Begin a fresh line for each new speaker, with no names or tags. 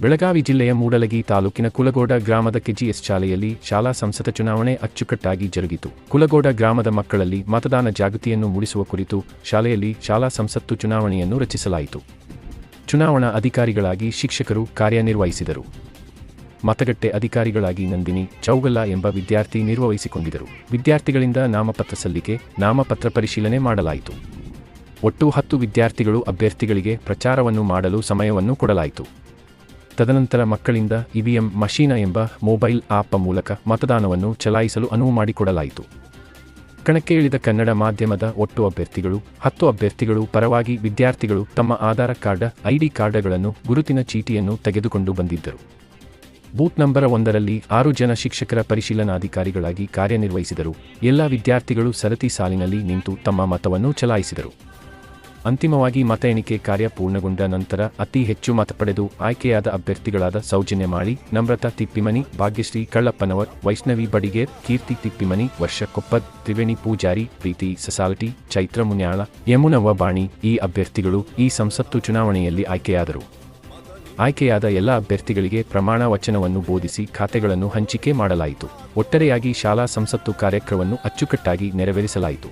ಬೆಳಗಾವಿ ಜಿಲ್ಲೆಯ ಮೂಡಲಗಿ ತಾಲೂಕಿನ ಕುಲಗೋಡ ಗ್ರಾಮದ ಕೆಜಿಎಸ್ ಶಾಲೆಯಲ್ಲಿ ಶಾಲಾ ಸಂಸದ ಚುನಾವಣೆ ಅಚ್ಚುಕಟ್ಟಾಗಿ ಜರುಗಿತು. ಕುಲಗೋಡ ಗ್ರಾಮದ ಮಕ್ಕಳಲ್ಲಿ ಮತದಾನ ಜಾಗೃತಿಯನ್ನು ಮೂಡಿಸುವ ಕುರಿತು ಶಾಲೆಯಲ್ಲಿ ಶಾಲಾ ಸಂಸತ್ತು ಚುನಾವಣೆಯನ್ನು ರಚಿಸಲಾಯಿತು. ಚುನಾವಣಾ ಅಧಿಕಾರಿಗಳಾಗಿ ಶಿಕ್ಷಕರು ಕಾರ್ಯನಿರ್ವಹಿಸಿದರು. ಮತಗಟ್ಟೆ ಅಧಿಕಾರಿಗಳಾಗಿ ನಂದಿನಿ ಚೌಗಲ್ಲ ಎಂಬ ವಿದ್ಯಾರ್ಥಿ ನಿರ್ವಹಿಸಿಕೊಂಡಿದ್ದರು. ವಿದ್ಯಾರ್ಥಿಗಳಿಂದ ನಾಮಪತ್ರ ಸಲ್ಲಿಕೆ, ನಾಮಪತ್ರ ಪರಿಶೀಲನೆ ಮಾಡಲಾಯಿತು. ಒಟ್ಟು ಹತ್ತು ವಿದ್ಯಾರ್ಥಿಗಳು ಅಭ್ಯರ್ಥಿಗಳಿಗೆ ಪ್ರಚಾರವನ್ನು ಮಾಡಲು ಸಮಯವನ್ನು ಕೊಡಲಾಯಿತು. ತದನಂತರ ಮಕ್ಕಳಿಂದ ಇವಿಎಂ ಮಷೀನ ಎಂಬ ಮೊಬೈಲ್ ಆಪ್ ಮೂಲಕ ಮತದಾನವನ್ನು ಚಲಾಯಿಸಲು ಅನುವು ಮಾಡಿಕೊಡಲಾಯಿತು. ಕಣಕ್ಕೆ ಇಳಿದ ಕನ್ನಡ ಮಾಧ್ಯಮದ ಒಟ್ಟು ಅಭ್ಯರ್ಥಿಗಳು, ಹತ್ತು ಅಭ್ಯರ್ಥಿಗಳು ಪರವಾಗಿ ವಿದ್ಯಾರ್ಥಿಗಳು ತಮ್ಮ ಆಧಾರ ಕಾರ್ಡ್, ಐಡಿ ಕಾರ್ಡ್ಗಳನ್ನು ಗುರುತಿನ ಚೀಟಿಯನ್ನು ತೆಗೆದುಕೊಂಡು ಬಂದಿದ್ದರು. ಬೂತ್ ನಂಬರ್ ಒಂದರಲ್ಲಿ ಆರು ಜನ ಶಿಕ್ಷಕರ ಪರಿಶೀಲನಾಧಿಕಾರಿಗಳಾಗಿ ಕಾರ್ಯನಿರ್ವಹಿಸಿದರು. ಎಲ್ಲ ವಿದ್ಯಾರ್ಥಿಗಳು ಸರತಿ ಸಾಲಿನಲ್ಲಿ ನಿಂತು ತಮ್ಮ ಮತವನ್ನು ಚಲಾಯಿಸಿದರು. ಅಂತಿಮವಾಗಿ ಮತ ಎಣಿಕೆ ಕಾರ್ಯ ಪೂರ್ಣಗೊಂಡ ನಂತರ ಅತಿ ಹೆಚ್ಚು ಮತ ಪಡೆದು ಆಯ್ಕೆಯಾದ ಅಭ್ಯರ್ಥಿಗಳಾದ ಸೌಜನ್ಯ ಮಾಳಿ, ನಮ್ರತಾ ತಿಪ್ಪಿಮನಿ, ಭಾಗ್ಯಶ್ರೀ ಕಳ್ಳಪ್ಪನವರ್, ವೈಷ್ಣವಿ ಬಡಿಗೇರ್, ಕೀರ್ತಿ ತಿಪ್ಪಿಮನಿ ವರ್ಷ ಕೊಪ್ಪದ್ ತ್ರಿವೇಣಿ ಪೂಜಾರಿ, ಪ್ರೀತಿ ಸಸಾಲಟಿ, ಚೈತ್ರ ಮುನ್ಯಾಳ, ಯಮುನವ್ವ ಬಾಣಿ ಈ ಅಭ್ಯರ್ಥಿಗಳು ಈ ಸಂಸತ್ತು ಚುನಾವಣೆಯಲ್ಲಿ ಆಯ್ಕೆಯಾದರು. ಆಯ್ಕೆಯಾದ ಎಲ್ಲ ಅಭ್ಯರ್ಥಿಗಳಿಗೆ ಪ್ರಮಾಣ ವಚನವನ್ನು ಬೋಧಿಸಿ ಖಾತೆಗಳನ್ನು ಹಂಚಿಕೆ ಮಾಡಲಾಯಿತು. ಒಟ್ಟಾರೆಯಾಗಿ ಶಾಲಾ ಸಂಸತ್ತು ಕಾರ್ಯಕ್ರಮವನ್ನು ಅಚ್ಚುಕಟ್ಟಾಗಿ ನೆರವೇರಿಸಲಾಯಿತು.